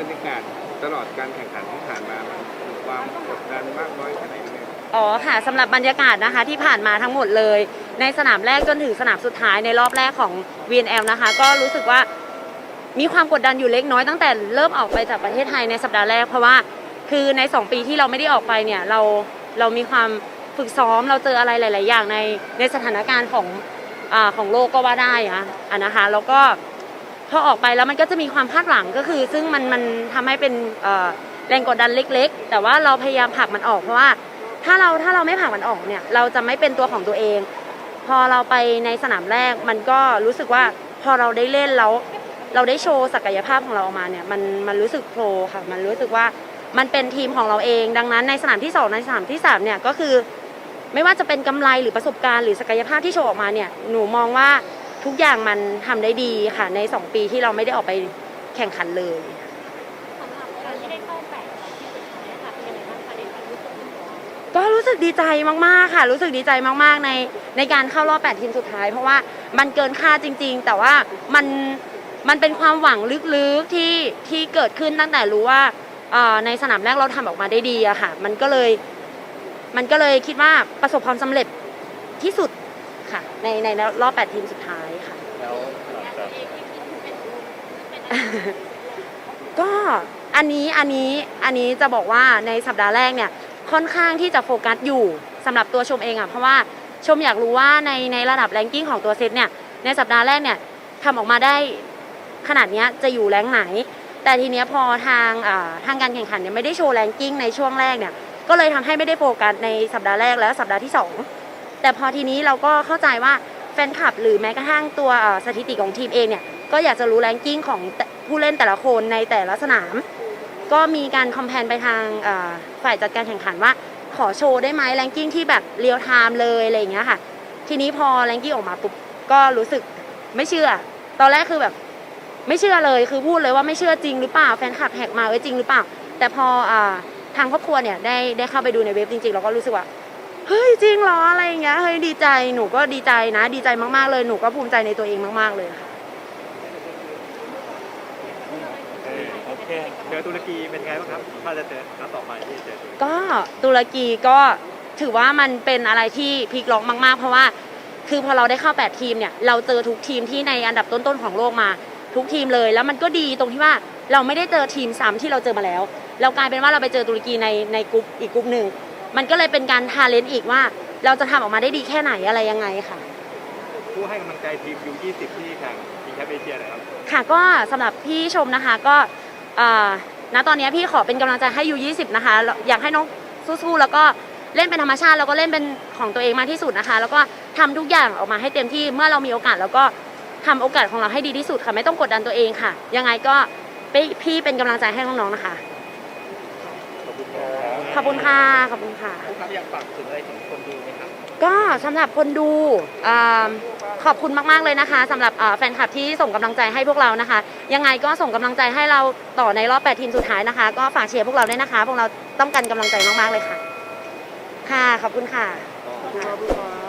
บรรยากาศตลอดการแข่งขันที่ผ่านมามันมีความกดดันมากน้อยแค่ไหนเนี่ยอ๋อค่ะสำหรับบรรยากาศนะคะที่ผ่านมาทั้งหมดเลย ในสนามแรกจนถึงสนามสุดท้ายในรอบแรกของ VNL นะคะ ก็รู้สึกว่ามีความกดดันอยู่เล็กน้อยตั้งแต่เริ่มออกไปจากประเทศไทยในสัปดาห์แรก เพราะว่าคือใน 2 ปีที่เราไม่ได้ออกไปเนี่ยเราเรามีความฝึกซ้อมเราเจออะไรหลาย ๆ อย่างในในสถานการณ์ของอาของโลกก็ว่าได้อะอะนะคะ แล้วก็ พอออกไปแล้วมันก็จะมีความคาดหวังก็คือ ซึ่งมันมันทำให้เป็นเอ่อแรงกดดันเล็ก ๆ แต่ว่าเราพยายามผลักมันออกเพราะว่า ถ้าเราถ้าเราไม่ผ่ามันออกเนี่ยเราจะไม่เป็นตัวของตัวเอง พอเราไปในสนามแรกมันก็รู้สึกว่าพอเราได้เล่นแล้วเราได้โชว์ศักยภาพของเราออกมาเนี่ยมันมันรู้สึกโปรค่ะมันรู้สึกว่ามันเป็นทีมของเราเอง ดังนั้นในสนามที่สองในสนามที่สามเนี่ยก็คือ ไม่ว่าจะเป็นกำไรหรือประสบการณ์หรือศักยภาพที่โชว์ออกมาเนี่ยหนูมองว่า ทุกอย่างมันทำได้ดีค่ะในสองปีที่เราไม่ได้ออกไปแข่งขันเลยสำหรับการที่ได้เข้าแปดที่สุดท้ายค่ะเป็นยังไงบ้างคะในความรู้สึกของเราก็รู้สึกดีใจมากๆค่ะ รู้สึกดีใจมากๆในในการเข้ารอบ8ทีมสุดท้าย เพราะว่ามันเกินคาดจริง ๆ แต่ว่ามันมันเป็นความหวังลึกๆที่ที่เกิดขึ้นตั้งแต่รู้ว่าเอ่อในสนามแรกเราทำออกมาได้ดีอะค่ะ มันก็เลย มันก็เลยคิดว่าประสบความสำเร็จที่สุด ค่ะ ในในรอบ8ทีมสุดท้ายค่ะ แล้วตัวเองที่คิดถึงเป็นรูปเป็นอะไรก็อันนี้อันนี้อันนี้จะบอกว่าในสัปดาห์แรกเนี่ยค่อนข้างที่จะโฟกัสอยู่สำหรับตัวชมเองอะเพราะว่าชมอยากรู้ว่าในในระดับแรงกิ้งของตัวเซตเนี่ยในสัปดาห์แรกเนี่ยทำออกมาได้ขนาดเนี้ยจะอยู่แรงไหน แต่ทีเนี้ยพอทางอ่าทางการแข่งขันเนี่ยไม่ได้โชว์แรงกิ้งในช่วงแรกเนี่ยก็เลยทำให้ไม่ได้โฟกัสในสัปดาห์แรกและสัปดาห์ที่สอง แต่พอทีนี้เราก็เข้าใจว่าแฟนคลับหรือแม้กระทั่งตัวสถิติของทีมเองเนี่ยก็อยากจะรู้แรงกิ้งของผู้เล่นแต่ละคนในแต่ละสนาม ก็มีการคอมเพนไปทางฝ่ายจัดการแข่งขันว่า ขอโชว์ได้ไหมแรงกิ้งที่แบบเรียลไทม์เลยอะไรอย่างเงี้ยค่ะ ทีนี้พอแรงกิ้งออกมาปุ๊บก็รู้สึกไม่เชื่อ ตอนแรกคือแบบไม่เชื่อเลยคือพูดเลยว่าไม่เชื่อจริงหรือเปล่าแฟนคลับแหกมาเอ้ยจริงหรือเปล่า แต่พออทางครอบครัวเนี่ยได้ได้เข้าไปดูในเว็บจริงๆเราก็รู้สึกว่า เฮ้ยจริงเหรออะไรอย่างเงี้ยเฮ้ยดีใจหนูก็ดีใจนะ ดีใจมากๆเลยหนูก็ภูมิใจในตัวเองมากๆเลยค่ะโอเคเจอตุรกีเป็นไงบ้างครับถ้าจะเจอนัดต่อไปที่จะเจอตุรกีก็ตุรกีก็ถือว่ามันเป็นอะไรที่พลิกล็อกมาก ๆ เพราะว่า คือพอเราได้เข้า 8 ทีมเนี่ยเราเจอทุกทีมที่ในอันดับต้นๆของโลกมา ทุกทีมเลยแล้วมันก็ดีตรงที่ว่าเราไม่ได้เจอทีมซ้ำที่เราเจอมาแล้ว เรากลายเป็นว่าเราไปเจอตุรกีในในกลุ่มอีกกลุ่มหนึ่ง มันก็เลยเป็นการทาเลนต์อีกว่า เราจะทำออกมาได้ดีแค่ไหนอะไรยังไงค่ะ ผู้ให้กำลังใจทีมยู20ที่แข่งชิงแชมป์เอเชียหนะครับค่ะก็สำหรับพี่ชมนะคะก็เอ่อณตอนนี้พี่ขอเป็นกำลังใจให้ยู20นะคะอยากให้น้องสู้ๆแล้วก็เล่นเป็นธรรมชาติ แล้วก็เล่นเป็นของตัวเองมากที่สุดนะคะ แล้วก็ทำทุกอย่างออกมาให้เต็มที่เมื่อเรามีโอกาสแล้วก็ทำโอกาสของเราให้ดีที่สุดค่ะ ไม่ต้องกดดันตัวเองค่ะ ยังไงก็ไปพี่เป็นกำลังใจให้น้องๆนะคะ ขอบคุณครับขอบคุณค่ะขอบคุณค่ะผู้ครับอยากฝากถึงอะไรถึงคนดูไหมครับก็สำหรับคนดูอ่าขอบคุณมาก ๆ เลยนะคะสำหรับอ่าแฟนคลับที่ส่งกำลังใจให้พวกเรานะคะ ยังไงก็ส่งกำลังใจให้เราต่อในรอบ 8 ทีมสุดท้ายนะคะ ก็ฝากเชียร์พวกเราด้วยนะคะ พวกเราต้องการกำลังใจมาก ๆ เลยค่ะ ค่ะ ขอบคุณค่ะ ขอบคุณครับ